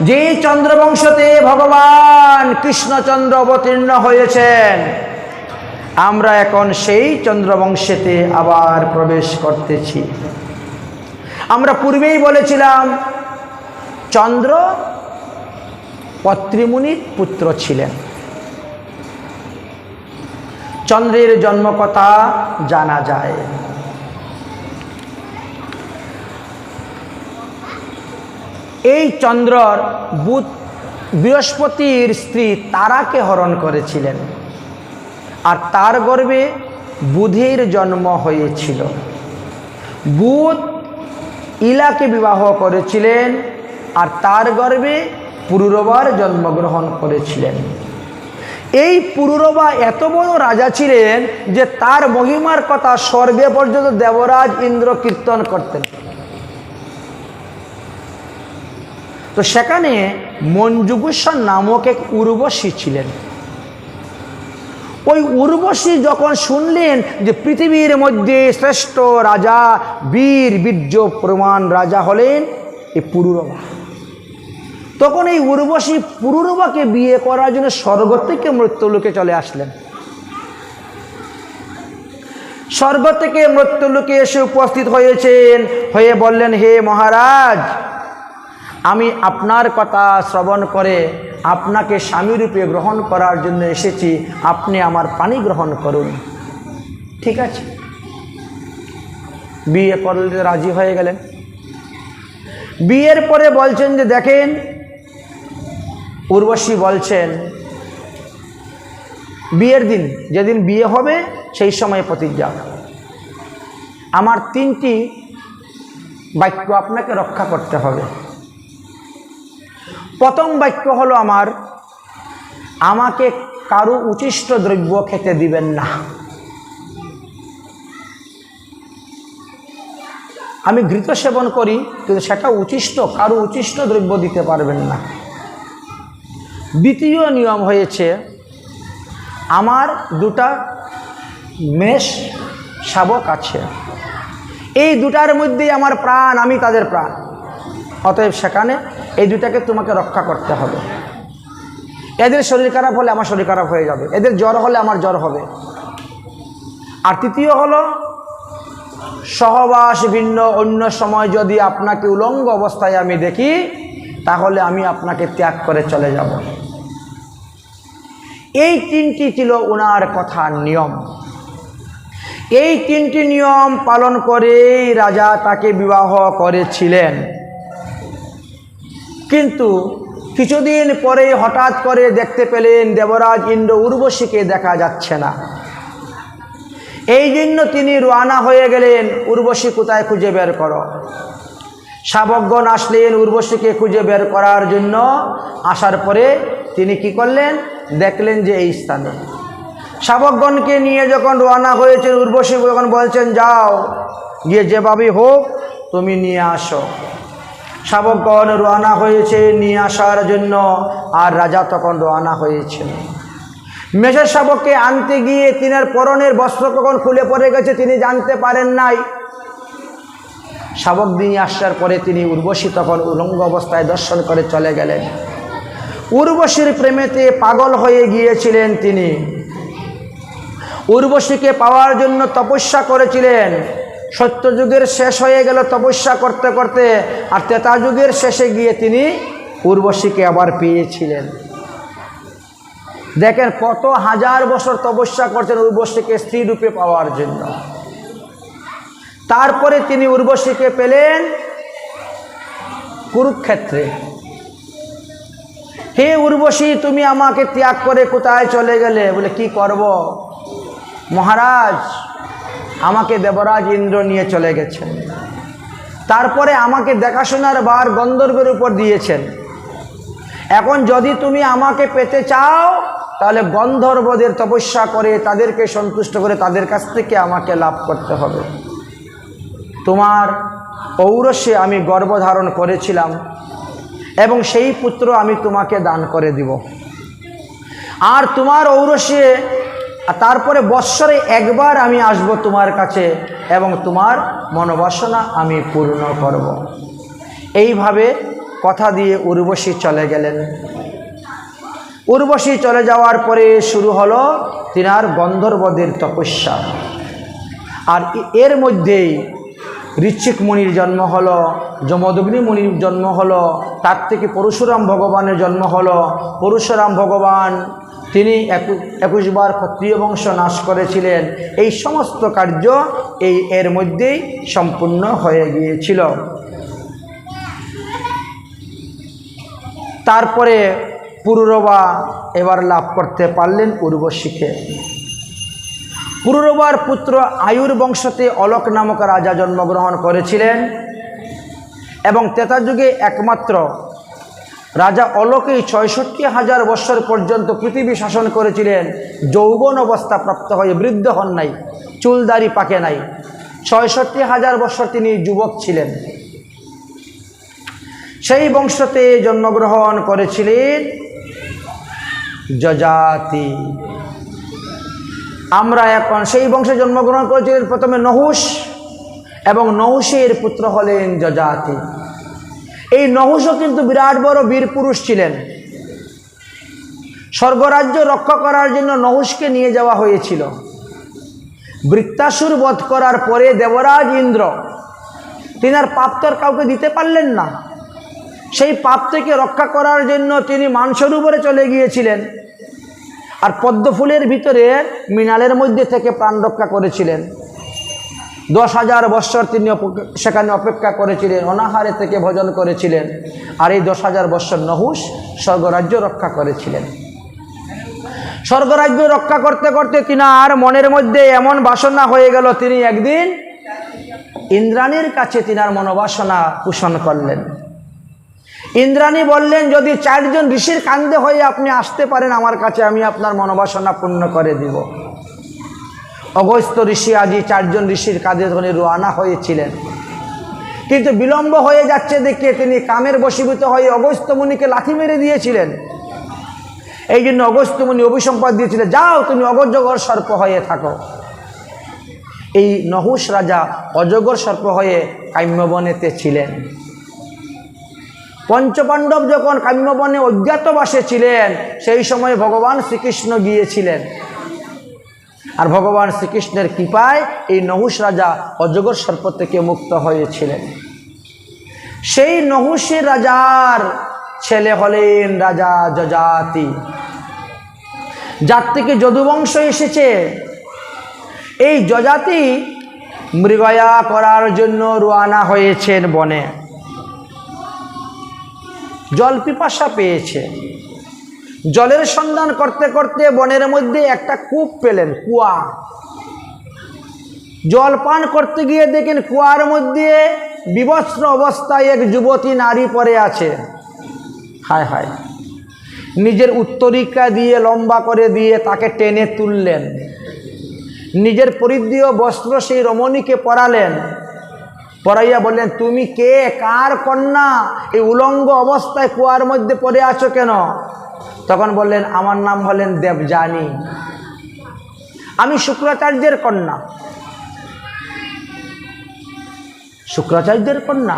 যে চন্দ্রবংশতে ভগবান কৃষ্ণচন্দ্র অবতীর্ণ হয়েছেন, আমরা এখন সেই চন্দ্রবংশেতে আবার প্রবেশ করতেছি। আমরা পূর্বেই বলেছিলাম, চন্দ্র পত্রিমুনির পুত্র ছিলেন। চন্দ্রের জন্মকথা জানা যায়। এই চন্দ্রর বুধ বৃহস্পতির স্ত্রী তারাকে হরণ করেছিলেন। আর তার গর্বে বুধের জন্ম হয়েছিল। বুধ ইলাকে বিবাহ করেছিলেন আর তার গর্বে পুরুরবার জন্মগ্রহণ করেছিলেন। এই পুরুরবা এত বড় রাজা ছিলেন যে তার মহিমার কথা স্বর্গে পর্যন্ত দেবরাজ ইন্দ্র কীর্তন করতেন। তো সেখানে মঞ্জুগুসর নামক এক উর্বশী ছিলেন। ওই উর্বশী যখন শুনলেন যে পৃথিবীর মধ্যে শ্রেষ্ঠ রাজা, বীর, বীর্য, প্রমাণ রাজা হলেন এই পুরুরবা তখন এই উর্বশী পুরুরবাকে বিয়ে করার জন্য স্বর্গ থেকে মৃত্যুলোকে চলে আসলেন। স্বর্গ থেকে মৃত্যুলোকে এসে উপস্থিত হয়েছেন, হয়ে বললেন, হে মহারাজ আমি আপনার কথা শ্রবণ করে আপনাকে স্বামীরূপে গ্রহণ করার জন্য এসেছি। আপনি আমার পানি গ্রহণ করুন। ঠিক আছে? বিয়ে করলে রাজি হয়ে গেলেন। বিয়ের পরে বলছেন যে, দেখেন, উর্বশী বলছেন, বিয়ের দিন, যেদিন বিয়ে হবে, সেই সময় প্রতিজ্ঞা। আমার তিনটি বাক্য আপনাকে রক্ষা করতে হবে। প্রথম বাক্য হলো আমার, আমাকে কারও উচিষ্ট দ্রব্য খেতে দিবেন না। আমি ঘৃত সেবন করি, কিন্তু সেটা উচিষ্ট, কারও উচিষ্ট দ্রব্য দিতে পারবেন না। দ্বিতীয় নিয়ম হয়েছে, আমার দুটা মেষ শাবক আছে। এই দুটার মধ্যেই আমার প্রাণ, আমি তাদের প্রাণ। অতএব সেখানে এই দুটাকে তোমাকে রক্ষা করতে হবে। এদের শরীর খারাপ হলে আমার শরীর খারাপ হয়ে যাবে। এদের জ্বর হলে আমার জ্বর হবে। আর তৃতীয় হলো, সহবাস ভিন্ন, অন্য সময় যদি আপনাকে উলঙ্গ অবস্থায় আমি দেখি, তাহলে আমি আপনাকে ত্যাগ করে চলে যাব। এই তিনটি ছিল ওনার কথার নিয়ম। এই তিনটি নিয়ম পালন করেই রাজা তাকে বিবাহ করেছিলেন। কিন্তু কিছুদিন পরে হঠাৎ করে দেখতে পেলেন দেবরাজ ইন্দ্র উর্বশীকে দেখা যাচ্ছে না। এই জন্য তিনি রোয়ানা হয়ে গেলেন, উর্বশী কোথায় খুঁজে বের করো? শাবকগণ আসলেন উর্বশীকে খুঁজে বের করার জন্য। আসার পরে তিনি কি করলেন? দেখলেন যে এই স্থানে। শাবকগণকে নিয়ে যখন রোয়ানা হয়েছেন, উর্বশী যখন বলছেন, যাও, গিয়ে যেভাবে হোক তুমি নিয়ে আসো। শাবকগণ রোয়ানা হয়েছে নিয়ে আসার জন্য, আর রাজা তখন রোয়ানা হয়েছেন। মেষের শাবককে আনতে গিয়ে তিনার পরনের বস্ত্র কখন খুলে পড়ে গেছে, তিনি জানতে পারেন নাই। শাবক নিয়ে আসার পরে তিনি উর্বশী তখন উলঙ্গ অবস্থায় দর্শন করে চলে গেলেন। উর্বশীর প্রেমেতে পাগল হয়ে গিয়েছিলেন তিনি। উর্বশীকে পাওয়ার জন্য তপস্যা করেছিলেন। সত্যযুগের শেষ হয়ে গেল তপস্যা করতে করতে, আর তেতা যুগের শেষে গিয়ে তিনি উর্বশীকে আবার পেয়েছিলেন। দেখেন কত হাজার বছর তপস্যা করছেন উর্বশীকে স্ত্রী রূপে পাওয়ার জন্য। তারপরে তিনি উর্বশীকে পেলেন কুরুক্ষেত্রে। হে উর্বশী, তুমি আমাকে ত্যাগ করে কোথায় চলে গেলে? বলে, কি করব? মহারাজ আমাকে দেবরাজ ইন্দ্র নিয়ে চলে গেছেন। তারপরে আমাকে দেখাশোনার বার গন্ধর্বের উপর দিয়েছেন। এখন যদি তুমি আমাকে পেতে চাও, তাহলে গন্ধর্বদের তপস্যা করে, তাদেরকে সন্তুষ্ট করে, তাদের কাছ থেকে আমাকে লাভ করতে হবে। তোমার ঔরসে আমি গর্ভধারণ করেছিলাম, এবং সেই পুত্র আমি তোমাকে দান করে দিব। আর তোমার ঔরসে তারপরে বৎসরে একবার আমি আসব তোমার কাছে এবং তোমার মনোবাসনা আমি পূর্ণ করব। এইভাবে কথা দিয়ে উর্বশী চলে গেলেন। উর্বশী চলে যাওয়ার পরে শুরু হলো তিনার গন্ধর্বদের তপস্যা। আর এর মধ্যেই ঋচ্ছিক মুনির জন্ম হলো, যমদগ্নি মুনির জন্ম হলো, তার থেকে পরশুরাম ভগবানের জন্ম হলো। পরশুরাম ভগবান তিনি একু একুশবার ক্ষত্রিয় বংশ নাশ করেছিলেন। এই সমস্ত কার্য এই এর মধ্যেই সম্পূর্ণ হয়ে গিয়েছিল। তারপরে পুরুরবা এবার লাভ করতে পারলেন উর্বশীকে। পুরুরবার পুত্র আয়ুর বংশতে অলক নামক রাজা জন্মগ্রহণ করেছিলেন এবং তেতা যুগে একমাত্র রাজা অলোকেই ছয়ষট্টি হাজার বৎসর পর্যন্ত পৃথিবী শাসন করেছিলেন। যৌবন অবস্থা প্রাপ্ত হয়ে বৃদ্ধ হন নাই, চুলদারি পাকে নাই। ছয়ষট্টি হাজার বৎসর তিনি যুবক ছিলেন। সেই বংশতে জন্মগ্রহণ করেছিলেন যজাতি। আমরা এখন সেই বংশে জন্মগ্রহণ করেছিলেন প্রথমে নহুষ এবং নহুষের পুত্র হলেন যজাতি। এই নহুষও কিন্তু বিরাট বড় বীর পুরুষ ছিলেন। স্বর্গরাজ্য রক্ষা করার জন্য নহুষকে নিয়ে যাওয়া হয়েছিল। বৃত্তাসুর বধ করার পরে দেবরাজ ইন্দ্র, তিনি আর পাপ তো কাউকে দিতে পারলেন না। সেই পাপ থেকে রক্ষা করার জন্য তিনি মানসরোবরে চলে গিয়েছিলেন আর পদ্মফুলের ভিতরে মৃণালের মধ্যে থেকে প্রাণ রক্ষা করেছিলেন। দশ হাজার বৎসর তিনি সেখানে অপেক্ষা করেছিলেন, অনাহারে থেকে ভোজন করেছিলেন, আর এই দশ হাজার বৎসর নহুষ স্বর্গরাজ্য রক্ষা করেছিলেন। স্বর্গরাজ্য রক্ষা করতে করতে তিনার মনের মধ্যে এমন বাসনা হয়ে গেল, তিনি একদিন ইন্দ্রাণীর কাছে তিনার মনোবাসনা পোষণ করলেন। ইন্দ্রাণী বললেন, যদি চারজন ঋষির কান্দে হয়ে আপনি আসতে পারেন আমার কাছে, আমি আপনার মনোবাসনা পূর্ণ করে দিব। অগস্ত্য ঋষি আজি চারজন ঋষির কাজে ধরে রোয়ানা হয়েছিলেন। কিন্তু বিলম্ব হয়ে যাচ্ছে দেখে তিনি কামের বশীভূত হয়ে অগস্ত্য মুনিকে লাথি মেরে দিয়েছিলেন। এই জন্য অগস্ত্য মুনি অভিসম্পাদ দিয়েছিলেন, যাও, তুমি অগজগর সর্প হয়ে থাকো। এই নহুষ রাজা অজগর সর্প হয়ে কাম্যবনেতে ছিলেন। পঞ্চপাণ্ডব যখন কাম্যবনে অজ্ঞাতবাসে ছিলেন, সেই সময় ভগবান শ্রীকৃষ্ণ গিয়েছিলেন। আর ভগবান শ্রীকৃষ্ণের কৃপায় এই নহুষ রাজা অজগর সর্প থেকে মুক্ত হয়েছিলেন। সেই নহুষী রাজার ছেলে হলেন রাজা যজাতি। যার থেকে যদুবংশ এসেছে। এই যজাতি মৃগয়া করার জন্য রোয়ানা হয়েছেন বনে। জল পিপাসা পেয়েছে। জলের সন্ধান করতে করতে বনের মধ্যে একটা কূপ পেলেন, কুয়া। জল পান করতে গিয়ে দেখেন কুয়ার মধ্যে বিবস্ত্র অবস্থায় এক যুবতী নারী পড়ে আছে। হায় হায়। নিজের উত্তরিকা দিয়ে লম্বা করে দিয়ে তাকে টেনে তুললেন। নিজের পরিধীয় বস্ত্র সেই রমণীকে পরালেন। পড়াইয়া বললেন, তুমি কে? কার কন্যা? এই উলঙ্গ অবস্থায় কুয়ার মধ্যে পড়ে আছো কেন? তখন বললেন, আমার নাম হলেন দেবযানী। আমি শুক্রাচার্যের কন্যা। শুক্রাচার্যের কন্যা?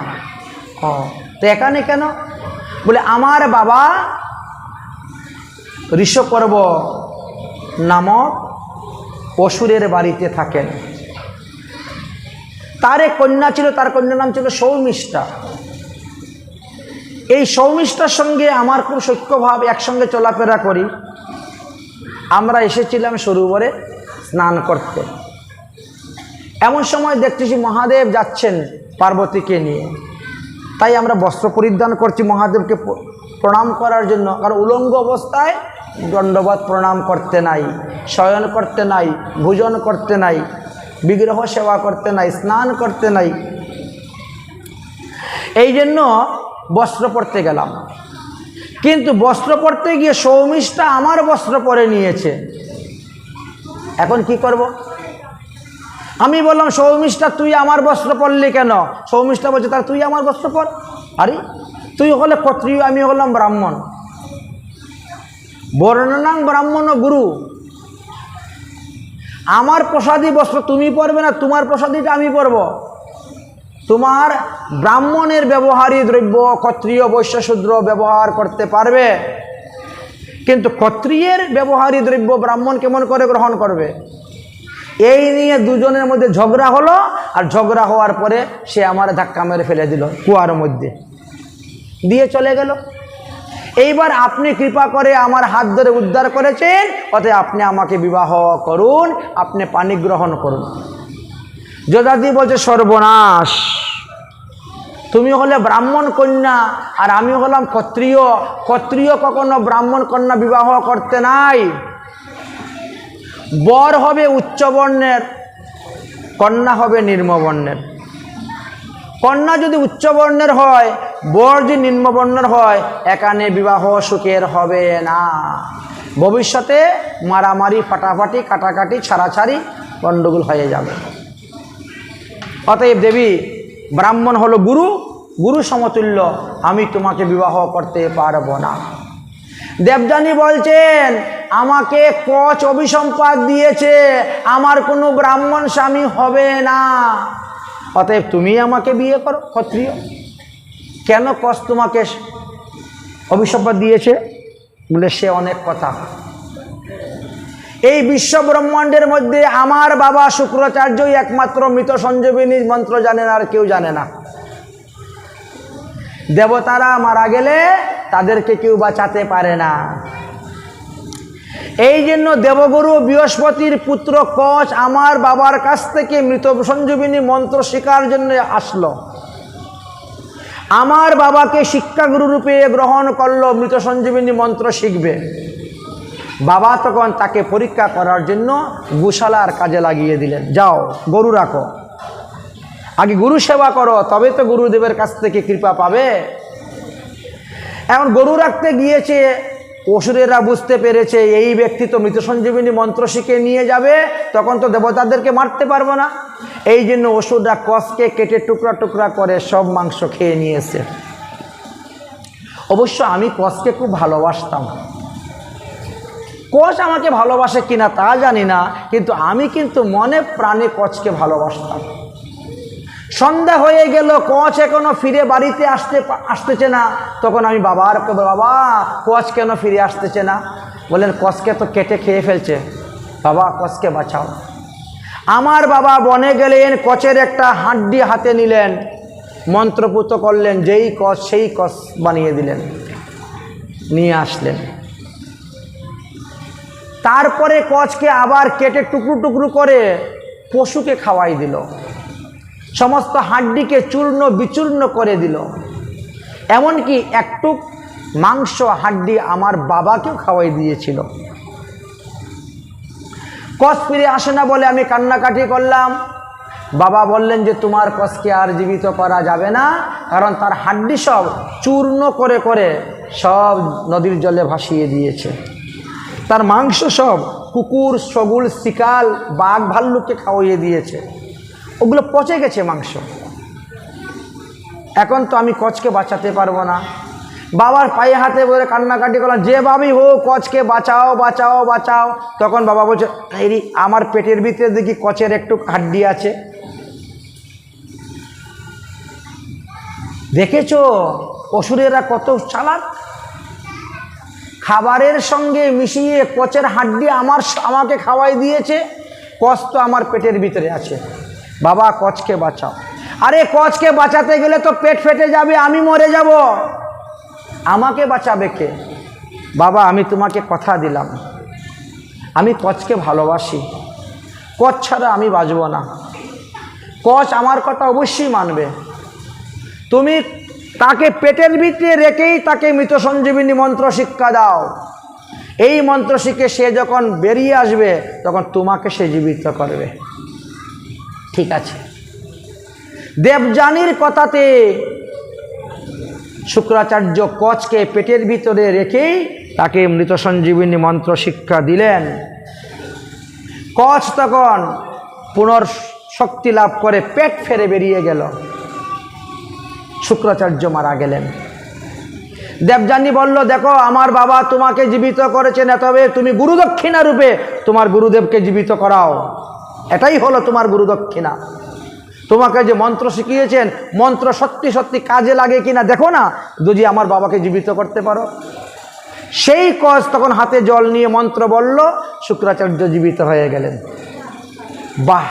ও, তো এখানে কেন? বলে, আমার বাবা ঋষপর্ব নামক অসুরের বাড়িতে থাকেন। তার এক কন্যা ছিল, তার কন্যার নাম ছিল সৌমিষ্ঠা এই সৌমিষ্ঠার সঙ্গে আমার খুব সৈক্যভাব, একসঙ্গে চলাফেরা করি। আমরা এসেছিলাম সরোবরে স্নান করতে। এমন সময় দেখতেছি মহাদেব যাচ্ছেন পার্বতীকে নিয়ে। তাই আমরা বস্ত্র পরিধান করছি মহাদেবকে প্রণাম করার জন্য। কারণ উলঙ্গ অবস্থায় দণ্ডবাদ প্রণাম করতে নাই, শয়ন করতে নাই, ভোজন করতে নাই, বিগ্রহ সেবা করতে নাই, স্নান করতে নাই। এই জন্য বস্ত্র পরতে গেলাম। কিন্তু বস্ত্র পরতে গিয়ে সৌমিষ্ঠা আমার বস্ত্র পরে নিয়েছে। এখন কি করব? আমি বললাম সৌমিষ্ঠা তুই আমার বস্ত্র পরলি কেন? সৌমিষ্ঠা বলছে তার তুই আমার বস্ত্র পর। আরে, তুই হলে ক্ষত্রিয় আমি হলাম ব্রাহ্মণ। বর্ণনাং ব্রাহ্মণ গুরু। আমার প্রসাদী বস্ত্র তুমি পরবে না, তোমার প্রসাদীটা আমি পরব। তোমার ব্রাহ্মণের ব্যবহারী দ্রব্য, ক্ষত্রিয় বৈশ্য শূদ্র ব্যবহার করতে পারবে। কিন্তু ক্ষত্রিয়ের ব্যবহারী দ্রব্য ব্রাহ্মণ কেমন করে গ্রহণ করবে? এই নিয়ে দুজনের মধ্যে ঝগড়া হলো, আর ঝগড়া হওয়ার পরে সে আমার ধাক্কা মেরে ফেলে দিল কুয়ার মধ্যে। দিয়ে চলে গেল। এইবার আপনি কৃপা করে আমার হাত ধরে উদ্ধার করেছেন, অতএব আপনি আমাকে বিবাহ করুন, আপনি পানি গ্রহণ করুন। যদাদি বলছে সর্বনাশ। তুমি হলে ব্রাহ্মণ কন্যা, আর আমি হলাম ক্ষত্রিয়। ক্ষত্রিয় কখনো ব্রাহ্মণ কন্যা বিবাহ করতে নাই। বর হবে উচ্চবর্ণের কন্যা হবে নিম্নবর্ণের কন্যা যদি উচ্চবর্ণের হয়, বর যদি নিম্নবর্ণের হয় এখানে বিবাহ সুখের হবে না। ভবিষ্যতে মারামারি, ফাটাফাটি, কাটাকাটি, ছাড়াছাড়ি গণ্ডগোল হয়ে যাবে। অতএব দেবী, ব্রাহ্মণ হলো গুরু গুরু সমতুল্য, আমি তোমাকে বিবাহ করতে পারব না। দেবযানী বলছেন, আমাকে কচ অভিসম্পাদ দিয়েছে, আমার কোনো ব্রাহ্মণ স্বামী হবে না। অতএব তুমি আমাকে বিয়ে করো, ক্ষত্রিয়। কেন কচ তোমাকে অভিসম্পাদ দিয়েছে? বলে সে অনেক কথা। এই বিশ্ব ব্রহ্মাণ্ডের মধ্যে আমার বাবা শুক্রাচার্যই একমাত্র মৃত সঞ্জীবিনী মন্ত্র জানেন আর কেউ জানে না। দেবতারা মারা গেলে তাদেরকে কেউ বাঁচাতে পারে না। এই জন্য দেবগুরু বৃহস্পতির পুত্র কচ আমার বাবার কাছ থেকে মৃত সঞ্জীবিনী মন্ত্র শেখার জন্য আসলো। আমার বাবাকে শিক্ষাগুরু রূপে গ্রহণ করল মৃত সঞ্জীবিনী মন্ত্র শিখবে। বাবা তখন তাকে পরীক্ষা করার জন্য গোশালার কাজে লাগিয়ে দিলেন। যাও, গরু রাখো। আগে গুরু সেবা করো, তবে তো গুরুদেবের কাছ থেকে কৃপা পাবে। এখন গরু রাখতে গিয়েছে, অসুরেরা বুঝতে পেরেছে, এই ব্যক্তি তো মৃত সঞ্জীবিনী মন্ত্র শিখে নিয়ে যাবে, তখন তো দেবতাদেরকে মারতে পারব না। এই জন্য অসুররা কষকে কেটে টুকরা টুকরা করে সব মাংস খেয়ে নিয়েছে। অবশ্য আমি কষকে খুব ভালোবাসতাম। কোচ আমাকে ভালোবাসে কিনা তা জানি না, কিন্তু আমি কিন্তু মনে প্রাণে কোচকে ভালোবাসতাম। সন্ধ্যা হয়ে গেল কোচ এখনও ফিরে বাড়িতে আসতে আসতেছে না। তখন আমি বাবার বাবা কোচ কেন ফিরে আসতেছে না? বলেন কোচকে তো কেটে খেয়ে ফেলছে। বাবা কোচকে বাঁচাও। আমার বাবা বনে গেলেন কচের একটা হাড্ডি হাতে নিলেন, মন্ত্রপুত করলেন, যেই কচ সেই কচ বানিয়ে দিলেন, নিয়ে আসলেন। তারপরে কচকে আবার কেটে টুকরো টুকরো করে পশুকে খাওয়াই দিল। সমস্ত হাড্ডিকে চূর্ণ বিচূর্ণ করে দিল। এমনকি একটুক মাংস হাড্ডি আমার বাবাকেও খাওয়াই দিয়েছিল। কস ফিরে আসে না বলে আমি কান্নাকাটি করলাম। বাবা বললেন যে, তোমার কসকে আর জীবিত করা যাবে না, কারণ তার হাড্ডি সব চূর্ণ করে করে সব নদীর জলে ভাসিয়ে দিয়েছে। তার মাংস সব কুকুর, সগুল, শিকাল, বাঘ, ভাল্লুককে খাওয়িয়ে দিয়েছে। ওগুলো পচে গেছে মাংস। এখন তো আমি কচকে বাঁচাতে পারব না। বাবার পায়ে হাতে বলে কান্নাকাটি করলাম যে ভাবি হোক কচকে বাঁচাও বাঁচাও বাঁচাও। তখন বাবা বলছে, এই আমার পেটের ভিতরে দেখি কচের একটু হাড্ডি আছে। দেখেছ? অসুরেরা কত চালাক। খাবারের সঙ্গে মিশিয়ে কচের হাড্ডি আমার আমাকে খাওয়াই দিয়েছে, কচ তো আমার পেটের ভিতরে আছে। বাবা, কচকে বাঁচাও। আরে, কচকে বাঁচাতে গেলে তো পেট ফেটে যাবে, আমি মরে যাব। আমাকে বাঁচাবে কে? বাবা, আমি তোমাকে কথা দিলাম। আমি কচকে ভালোবাসি। কচ ছাড়া আমি বাঁচব না। কচ আমার কথা অবশ্যই মানবে। তুমি তাকে পেটের ভিতরে রেখেই তাকে মৃত সঞ্জীবিনী মন্ত্র শিক্ষা দাও। এই মন্ত্র শিখে সে যখন বেরিয়ে আসবে, তখন তোমাকে সে জীবিত করবে। ঠিক আছে। দেবযানীর কথাতে শুক্রাচার্য কচকে পেটের ভিতরে রেখেই তাকে মৃত সঞ্জীবিনী মন্ত্র শিক্ষা দিলেন। কচ তখন পুনর শক্তি লাভ করে পেট ফেরে বেরিয়ে গেল। শুক্রাচার্য মারা গেলেন। দেবযানী বলল, দেখো, আমার বাবা তোমাকে জীবিত করেছেন তবে তুমি গুরুদক্ষিণা রূপে তোমার গুরুদেবকে জীবিত করাও। এটাই হলো তোমার গুরুদক্ষিণা। তোমাকে যে মন্ত্র শিখিয়েছেন, মন্ত্র সত্যি সত্যি কাজে লাগে কিনা দেখো না, যদি আমার বাবাকে জীবিত করতে পারো। সেই কজ তখন হাতে জল নিয়ে মন্ত্র বলল, শুক্রাচার্য জীবিত হয়ে গেলেন। বাহ!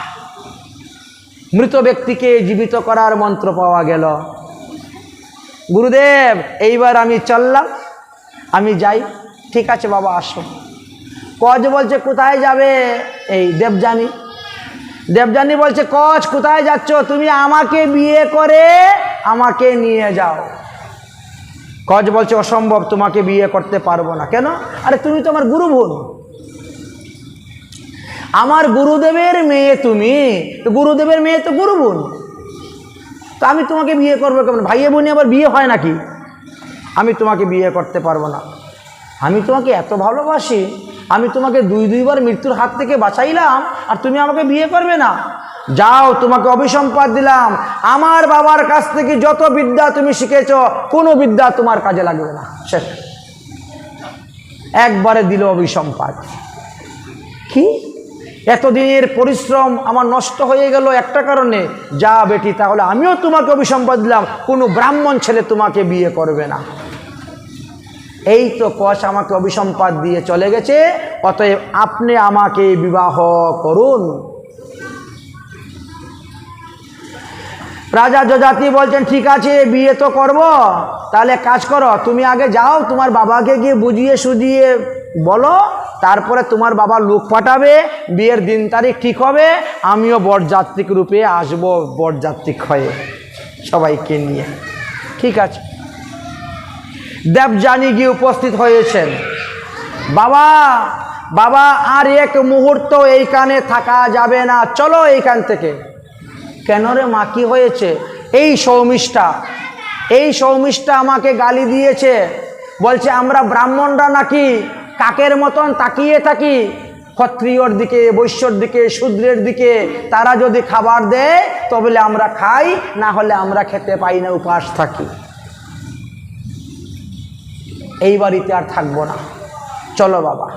মৃত ব্যক্তিকে জীবিত করার মন্ত্র পাওয়া গেল। গুরুদেব, এইবার আমি চললাম। আমি যাই। ঠিক আছে বাবা, আসো। কজ বলছে, কোথায় যাবে? এই দেবযানী। দেবযানী বলছে কচ কোথায় যাচ্ছ? তুমি আমাকে বিয়ে করে আমাকে নিয়ে যাও। কজ বলছে, অসম্ভব, তোমাকে বিয়ে করতে পারব না। কেন? আরে, তুমি তো আমার গুরু বোন আমার গুরুদেবের মেয়ে তুমি। গুরুদেবের মেয়ে তো গুরু বোন তা আমি তোমাকে বিয়ে করব কেমন? ভাইয়ে বোনে আবার বিয়ে হয় নাকি? আমি তোমাকে বিয়ে করতে পারব না। আমি তোমাকে এত ভালোবাসি, আমি তোমাকে দুই দুইবার মৃত্যুর হাত থেকে বাঁচাইলাম, আর তুমি আমাকে বিয়ে করবে না। যাও, তোমাকে অভিসম্পাদ দিলাম। আমার বাবার কাছ থেকে যত বিদ্যা তুমি শিখেছ, কোনো বিদ্যা তোমার কাজে লাগবে না। শেষ। একবারে দিল অভিসম্পাদ। কি? এতদিনের পরিশ্রম আমার নষ্ট হয়ে গেল একটা কারণে। যা বেটি, তাহলে আমিও তোমাকে অভিসম্পদ দিলাম। কোনো ব্রাহ্মণ ছেলে তোমাকে বিয়ে করবে না। এই তো কষ আমাকে অভিসম্পাদ দিয়ে চলে গেছে। অতএব আপনি আমাকে বিবাহ করুন। রাজা যজাতি বলছেন, ঠিক আছে, বিয়ে তো করব। তাহলে কাজ করো, তুমি আগে যাও, তোমার বাবাকে গিয়ে বুঝিয়ে সুজিয়ে বলো, তারপরে তোমার বাবা লোক পাঠাবে, বিয়ের দিন তারিখ ঠিক হবে, আমিও বরযাত্রিক রূপে আসব বরযাত্রিক হয়ে সবাইকে নিয়ে। ঠিক আছে। দেবযানী গিয়ে উপস্থিত হয়েছেন। বাবা বাবা, আর এক মুহূর্ত এইখানে থাকা যাবে না, চলো এইখান থেকে। কেন রে মা, কি হয়েছে? এই সৌমিষ্ঠা এই সৌমিষ্ঠা আমাকে গালি দিয়েছে। বলছে, আমরা ব্রাহ্মণরা নাকি কাকের মতন তাকিয়ে থাকি? ক্ষত্রিয়র দিকে, বৈশ্যর দিকে, শূদ্রের দিকে। তারা যদি খাবার দেয় তবে আমরা খাই, না হলে আমরা খেতে পাই না, উপাস থাকি। এই বাড়িতে আর থাকব না। চলো বাবা।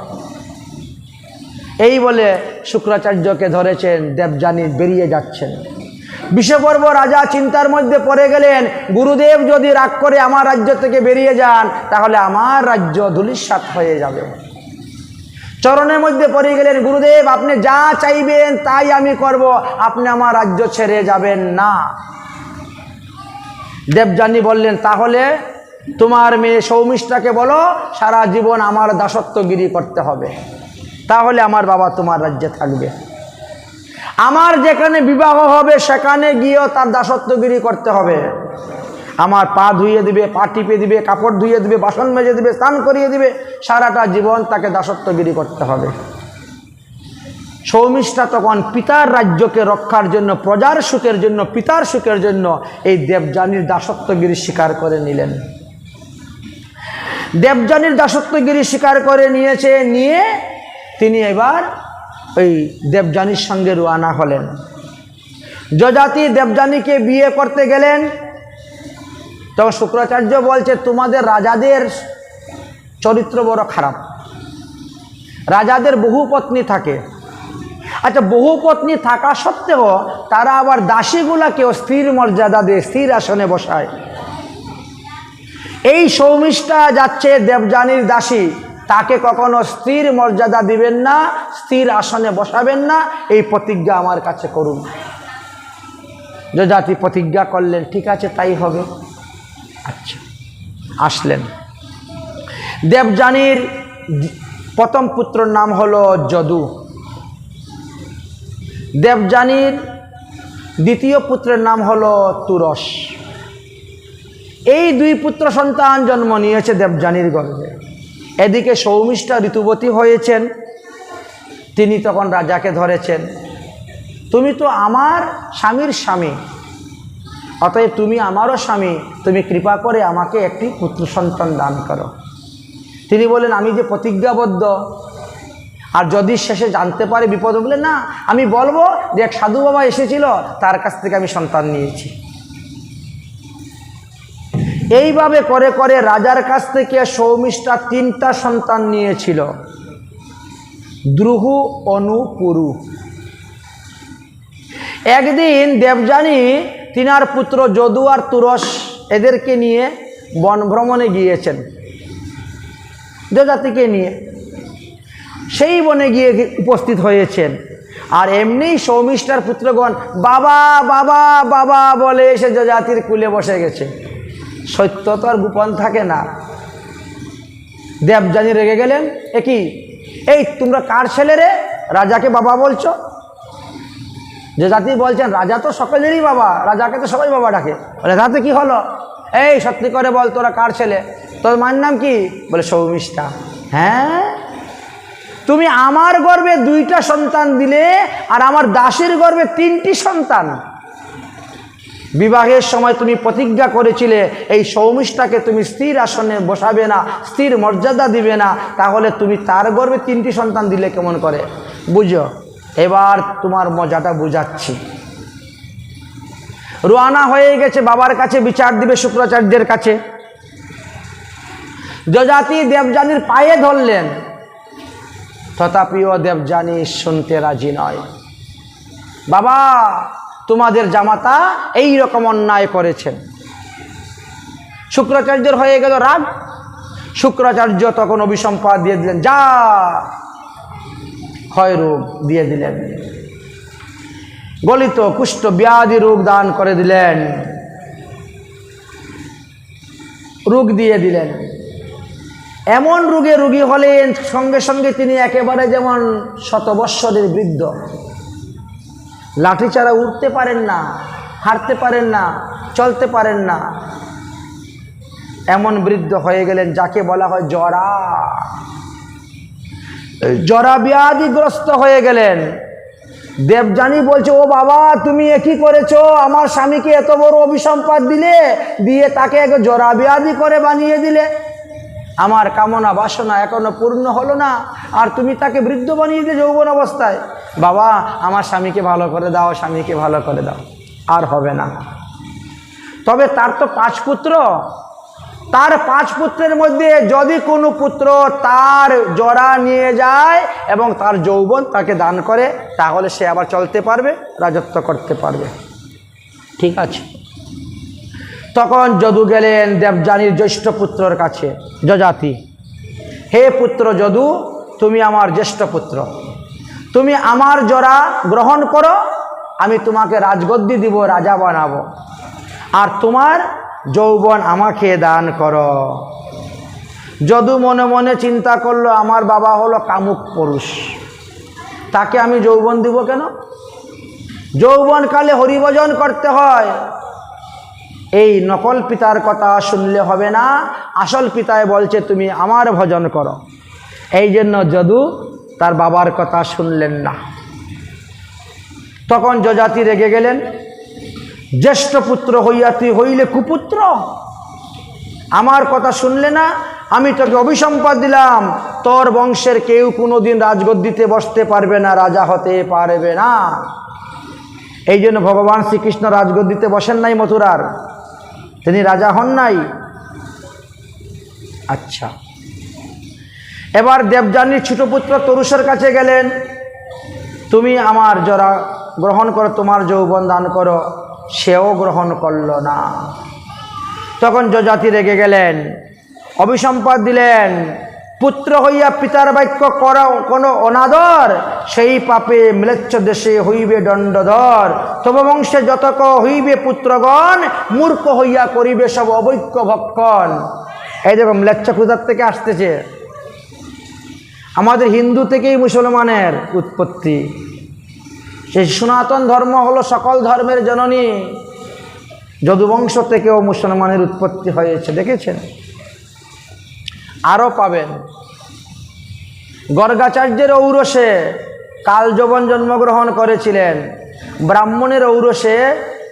এই বলে শুক্রাচার্যকে ধরেছেন দেবযানী বেরিয়ে যাচ্ছেন। বিষপর্ব রাজা চিন্তার মধ্যে পড়ে গেলেন, গুরুদেব যদি রাগ করে আমার রাজ্য থেকে বেরিয়ে যান, তাহলে আমার রাজ্য ধুলিস্বাত হয়ে যাবে। চরণের মধ্যে পড়ে গেলেন, গুরুদেব আপনি যা চাইবেন তাই আমি করব, আপনি আমার রাজ্য ছেড়ে যাবেন না। দেবযানী বললেন, তাহলে তোমার মেয়ে সৌমিষ্ঠাকে বলো, সারা জীবন আমার দাসত্বগিরি করতে হবে। তাহলে আমার বাবা তোমার রাজ্যে থাকবে। আমার যেখানে বিবাহ হবে, সেখানে গিয়েও তার দাসত্বগিরি করতে হবে। আমার পা ধুইয়ে দিবে, পা টিপে দিবে, কাপড় ধুইয়ে দিবে, বাসন মেজে দিবে, স্নান করিয়ে দিবে, সারাটা জীবন তাকে দাসত্বগিরি করতে হবে। সৌমিষ্ঠা তখন পিতার রাজ্যকে রক্ষার জন্য, প্রজার সুখের জন্য, পিতার সুখের জন্য এই দেবযানীর দাসত্বগিরি স্বীকার করে নিলেন। দেবযানীর দাসত্বগিরি স্বীকার করে নিয়েছে, নিয়ে তিনি এবার ওই দেবযানীর সঙ্গে রোয়ানা হলেন। যজাতি দেবযানীকে বিয়ে করতে গেলেন। তখন শুক্রাচার্য বলছে, তোমাদের রাজাদের চরিত্র বড় খারাপ। রাজাদের বহু পত্নী থাকে। আচ্ছা বহু পত্নী থাকা সত্ত্বেও তারা আবার দাসীগুলাকেও স্থির মর্যাদা দিয়ে স্থির আসনে বসায়। এই সৌমিষ্ঠা যাচ্ছে দেবযানীর দাসী। তাকে কখনো স্থির মর্যাদা দিবেন না, স্থির আসনে বসাবেন না, এই প্রতিজ্ঞা আমার কাছে করুন। যজাতি প্রতিজ্ঞা করলেন, ঠিক আছে, তাই হবে। আচ্ছা আসলেন। দেবযানীর প্রথম পুত্রর নাম হলো যদু। দেবযানীর দ্বিতীয় পুত্রের নাম হলো তুরস। এই দুই পুত্র সন্তান জন্ম নিয়েছে দেবযানীর গর্ভে। এদিকে সৌমিষ্ঠা ঋতুবতী হয়েছেন, তিনি তখন রাজাকে ধরেছেন। তুমি তো আমার স্বামীর স্বামী, অতএব তুমি আমারও স্বামী, তুমি কৃপা করে আমাকে একটি পুত্র সন্তান দান করো। তিনি বলেন আমি যে প্রতিজ্ঞাবদ্ধ, আর যদি শেষে জানতে পারে বিপদ বলে না, আমি বলব যে এক সাধু বাবা এসেছিল, তার কাছ থেকে আমি সন্তান নিয়েছি। এইভাবে করে করে রাজার কাছ থেকে সৌমিষ্ঠা তিনটা সন্তান নিয়েছিল। দ্রুহু অনুপুরু একদিন দেবযানী তিনার পুত্র যদু আর তুরস এদেরকে নিয়ে বন ভ্রমণে গিয়েছেন। যজাতিকে নিয়ে। সেই বনে গিয়ে উপস্থিত হয়েছেন। আর এমনি সৌমিষ্ঠার পুত্রগণ বাবা বাবা বাবা বলে এসে যজাতির কুলে বসে গেছে। সত্য তো আর গোপন থাকে না। দেবযানী রেগে গেলেন, এ কি? এই তোমরা কার ছেলে রে? রাজাকে বাবা বলছো? যে জাতি বলছেন, রাজা তো সকলেরই বাবা, রাজাকে তো সবাই বাবা ডাকে। বলে, তাতে কি হলো? এই সত্যি করে বল, তোরা কার ছেলে? তোর মায়ের নাম কি? বলে, সৌমিষ্ঠা। হ্যাঁ? তুমি আমার গর্বে দুইটা সন্তান দিলে, আর আমার দাসের গর্বে তিনটি সন্তান। বিবাহের সময় তুমি প্রতিজ্ঞা করেছিলে, এই সৌমিষ্ঠাকে তুমি স্থির আসনে বসাবে না, স্থির মর্যাদা দিবে না, তাহলে তুমি তার গর্বে তিনটি সন্তান দিলে কেমন করে? বুঝো? এবার তোমার মজাটা বুঝাচ্ছি। রোয়ানা হয়ে গেছে বাবার কাছে, বিচার দিবে শুক্রাচার্যের কাছে। যজাতি দেবযানীর পায়ে ধরলেন। তথাপিও দেবযানী শুনতে রাজি নয়। বাবা তোমাদের জামাতা এই রকম অন্যায় করেছেন। শুক্রাচার্যের হয়ে গেল রাগ। শুক্রাচার্য তখন অভিসম্পাদ দিয়ে দিলেন, যা ক্ষয় রোগ দিয়ে দিলেন। গলিত কুষ্ঠ ব্যাধি রোগ দান করে দিলেন। রোগ দিয়ে দিলেন। এমন রোগে রোগী হলেন, সঙ্গে সঙ্গে তিনি একেবারে যেমন শতবৎসরের বৃদ্ধ। লাঠি ছাড়া উঠতে পারেন না, হাঁটতে পারেন না, চলতে পারেন না। এমন বৃদ্ধ হয়ে গেলেন যাকে বলা হয় জরা। জরা ব্যাধিগ্রস্ত হয়ে গেলেন। দেবযানী বলছে, ও বাবা, তুমি একই করেছ? আমার স্বামীকে এত বড় অভিসম্পাদ দিলে, দিয়ে তাকে এক জরা ব্যাধি করে বানিয়ে দিলে। আমার কামনা বাসনা এখনও পূর্ণ হলো না, আর তুমি তাকে বৃদ্ধ বানিয়ে দিয়ে যৌবন অবস্থায়। বাবা, আমার স্বামীকে ভালো করে দাও, স্বামীকে ভালো করে দাও। আর হবে না। তবে তার তো পাঁচ পুত্র। তার পাঁচ পুত্রের মধ্যে যদি কোনো পুত্র তার জরা নিয়ে যায় এবং তার যৌবন তাকে দান করে, তাহলে সে আবার চলতে পারবে, রাজত্ব করতে পারবে। ঠিক আছে? তখন যদু গেলেন দেবযানীর জ্যেষ্ঠ পুত্রর কাছে, যজাতি। হে পুত্র যদু, তুমি আমার জ্যেষ্ঠ পুত্র। তুমি আমার জরা গ্রহণ করো, আমি তোমাকে রাজগদ্দি দিব, রাজা বানাবো। আর তোমার যৌবন আমাকে দান করো। যদু মনে মনে চিন্তা করল, আমার বাবা হলো কামুক পুরুষ। তাকে আমি যৌবন দিব কেন? যৌবনকালে হরিভজন করতে হয়। এই নকল পিতার কথা শুনলে হবে না। আসল পিতায় বলছে, তুমি আমার ভজন করো। এই জন্য যদু তার বাবার কথা শুনলেন না। তখন যজাতি রেগে গেলেন, জ্যেষ্ঠ পুত্র হইয়া তুই হইলে কুপুত্র? আমার কথা শুনলে না, আমি তোকে অভিসম্পাদ দিলাম, তোর বংশের কেউ কোনোদিন রাজগদ্দিতে বসতে পারবে না, রাজা হতে পারবে না। এই জন্য ভগবান শ্রীকৃষ্ণ রাজগদ্দিতে বসেন নাই মথুরার। তিনি রাজা হন নাই। আচ্ছা। এবার দেবযানীর ছোট পুত্র তরুষের কাছে গেলেন। তুমি আমার জরা গ্রহণ করো, তোমার যৌবন দান করো, সেও গ্রহণ করল না। তখন যজাতি রেগে গেলেন, অভিসম্পাদ দিলেন, পুত্র হইয়া পিতার বাক্য করা কোনো অনাদর, সেই পাপে ম্লেচ্ছ দেশে হইবে দণ্ডধর তব বংশে যতক হইবে পুত্রগণ, মূর্খ হইয়া করিবে সব অবৈক্য ভক্ষণ। এই দেখো, ম্লেচ্ছ পূজার থেকে আসতেছে। আমাদের হিন্দু থেকেই মুসলমানের উৎপত্তি। সেই সনাতন ধর্ম হলো সকল ধর্মের জননী। যদুবংশ থেকেও মুসলমানের উৎপত্তি হয়েছে, দেখেছেন? আরও পাবেন। গর্গাচার্যের ঔরসে কালযবন জন্মগ্রহণ করেছিলেন। ব্রাহ্মণের ঔরসে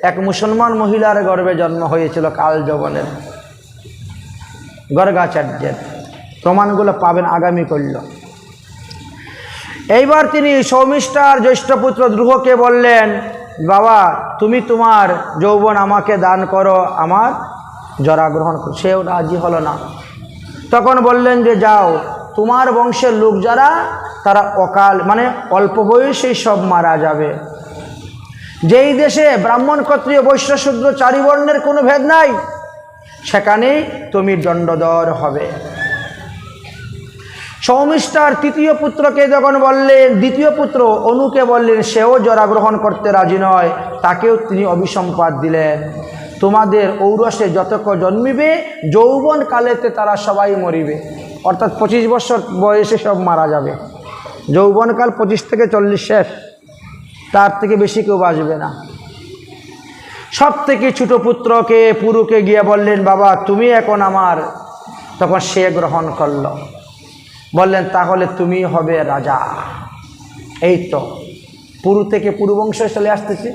এক মুসলমান মহিলার গর্ভে জন্ম হয়েছিল কালযবনের গর্গাচার্যের। প্রমাণগুলো পাবেন আগামী করল এইবার তিনি সৌমিষ্ঠার জ্যৈষ্ঠ পুত্র দ্রুহকে বললেন, বাবা, তুমি তোমার যৌবন আমাকে দান করো, আমার জরা গ্রহণ করো। সেও রাজি হলো না। তখন বললেন যে, যাও, তোমার বংশের লোক যারা, তারা অকাল মানে অল্প বয়সেই সব মারা যাবে। যেই দেশে ব্রাহ্মণ, ক্ষত্রিয়, বৈশ্য, শূদ্র চারি বর্ণের কোনো ভেদ নাই, সেখানেই তুমি দণ্ডদর হবে। সৌমিষ্ঠার তৃতীয় পুত্রকে যখন বললেন, দ্বিতীয় পুত্র অনুকে বললেন, সেও জরা গ্রহণ করতে রাজি নয়, তাকেও তিনি অভিসম্পাদ দিলেন। তোমাদের ঔরসে যতক জন্মিবে, যৌবন কালেতে তারা সবাই মরিবে। অর্থাৎ পঁচিশ বছর বয়সে সব মারা যাবে। যৌবনকাল পঁচিশ থেকে চল্লিশ শেষ। তার থেকে বেশি কেউ বাঁচবে না। সব থেকে ছোটো পুত্রকে পুরুকে গিয়ে বললেন, বাবা, তুমি এখন আমার। তখন সে গ্রহণ করল। বললেন, তাহলে তুমি হবে রাজা। এই তো, পুরু থেকে পুরুবংশ চলে আসতেছে,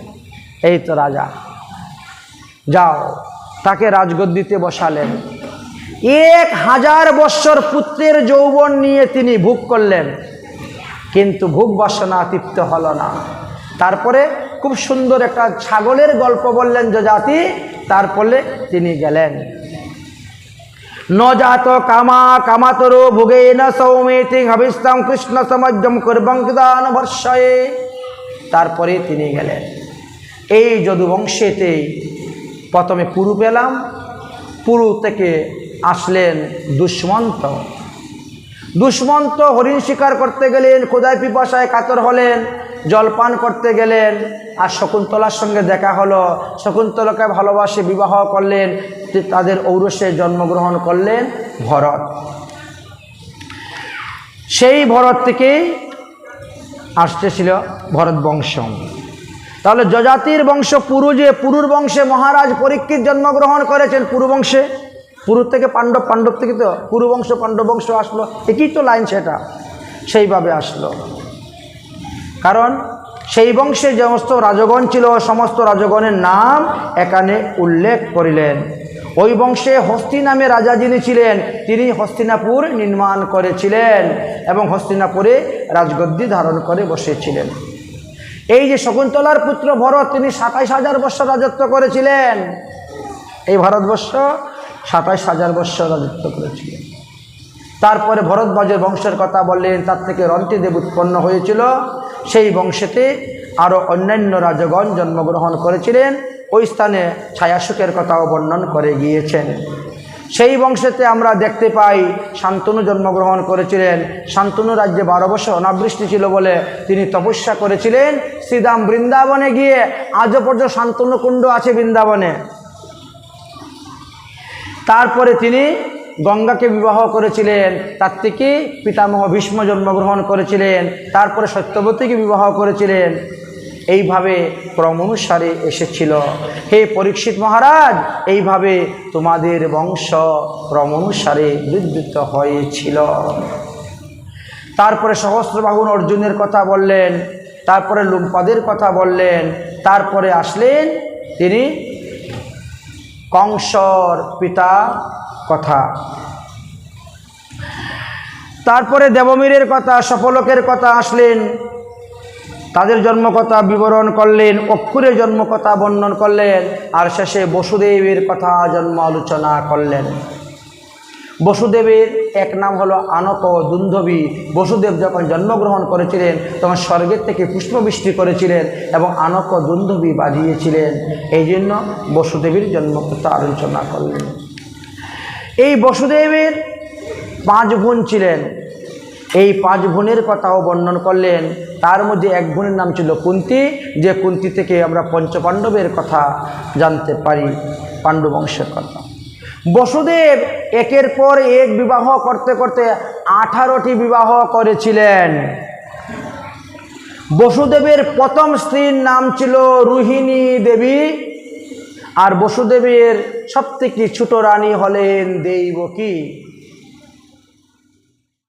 এই তো রাজা। যাও, তাকে রাজগদ্দিতে বসালেন। এক হাজার বৎসর পুত্রের যৌবন নিয়ে তিনি ভোগ করলেন, কিন্তু ভোগ বাসনা তৃপ্ত হল না। তারপরে খুব সুন্দর একটা ছাগলের গল্প বললেন যজাতি তারপরে তিনি গেলেন। নজাত কামা কামাতর ভোগে ন সৌমেতি হবিস্তাম কৃষ্ণ সমজ্জম কুর্বঙ্কদান বর্ষয়ে তারপরে তিনি গেলেন এই যদুবংশেতেই প্রথমে পুরু পেলাম, পুরু থেকে আসলেন দুষ্মন্ত। দুষ্মন্ত হরিণ শিকার করতে গেলেন খোদায় পিপাসায় কাতর হলেন, জলপান করতে গেলেন। আর শকুন্তলার সঙ্গে দেখা হলো, শকুন্তলাকে ভালোবাসে, বিবাহ করলেন তাদের ঔরসে জন্মগ্রহণ করলেন ভরত। সেই ভরত থেকেই আসতেছিল ভরত বংশ। তাহলে যজাতির বংশ পুরু যে পুরুর বংশে মহারাজ পরীক্ষিত জন্মগ্রহণ করেছেন পুরু বংশে। পুরু থেকে পাণ্ডব পাণ্ডব থেকে তো পুরু বংশ পাণ্ডব বংশ আসলো। একই তো লাইন সেটা। সেইভাবে আসলো। কারণ সেই বংশে যে সমস্ত রাজগণ ছিল, সমস্ত রাজগণের নাম এখানে উল্লেখ করিলেন। ওই বংশে হস্তি নামে রাজা যিনি ছিলেন, তিনি হস্তিনাপুর নির্মাণ করেছিলেন এবং হস্তিনাপুরে রাজগদ্দি ধারণ করে বসেছিলেন। এই যে শকুন্তলার পুত্র ভরত, তিনি সাতাইশ হাজার বৎসর রাজত্ব করেছিলেন। এই ভারতবর্ষ সাতাইশ হাজার বৎসর রাজত্ব করেছিলেন তারপরে ভরতবাজের বংশের কথা বললেন, তার থেকে রন্তিদেব উৎপন্ন হয়েছিল। সেই বংশেতে আরও অন্যান্য রাজগণ জন্মগ্রহণ করেছিলেন। ওই স্থানে ছায়াশুকের কথাও বর্ণন করে গিয়েছেন। সেই বংশেতে আমরা দেখতে পাই, শান্তনু জন্মগ্রহণ করেছিলেন। শান্তনু রাজ্যে বারো বছর অনাবৃষ্টি ছিল বলে তিনি তপস্যা করেছিলেন। শ্রীদাম বৃন্দাবনে গিয়ে আজও পর্যন্ত শান্তনু কুণ্ড আছে বৃন্দাবনে। তারপরে তিনি গঙ্গাকে বিবাহ করেছিলেন, তার থেকে পিতামহ ভীষ্ম জন্মগ্রহণ করেছিলেন, তারপরে সত্যবতীকে বিবাহ করেছিলেন। এইভাবে ক্রম অনুসারে এসেছিল। হে পরীক্ষিত মহারাজ, এইভাবে তোমাদের বংশ ক্রম অনুসারে বিদ্যুত হয়েছিল। তারপরে সহস্রবাহুন অর্জুনের কথা বললেন, তারপরে লুম্পাদের কথা বললেন, তারপরে আসলেন তিনি কংসর পিতা কথা। তারপরে দেবমীরের কথা, সফলকের কথা আসলেন, তাদের জন্মকথা বিবরণ করলেন, অক্ষুরের জন্মকথা বর্ণন করলেন, আর শেষে বসুদেবের কথা জন্ম আলোচনা করলেন। বসুদেবের এক নাম হলো আনক দুন্ধবী। বসুদেব যখন জন্মগ্রহণ করেছিলেন, তখন স্বর্গের থেকে পুষ্পবৃষ্টি করেছিলেন এবং আনক দুন্ধবী বাজিয়েছিলেন এই জন্য বসুদেবীর জন্মকথা আলোচনা করলেন। এই বসুদেবের পাঁচ বোন ছিলেন। এই পাঁচ বোনের কথাও বর্ণন করলেন। তার মধ্যে এক বোনের নাম ছিল কুন্তি, যে কুন্তি থেকে আমরা পঞ্চপাণ্ডবের কথা জানতে পারি পাণ্ডু বংশের কথা। বসুদেব একের পর এক বিবাহ করতে করতে আঠারোটি বিবাহ করেছিলেন। বসুদেবের প্রথম স্ত্রীর নাম ছিল রোহিণী দেবী, আর বসুদেবের সবথেকে ছোট রানী হলেন দেবকী।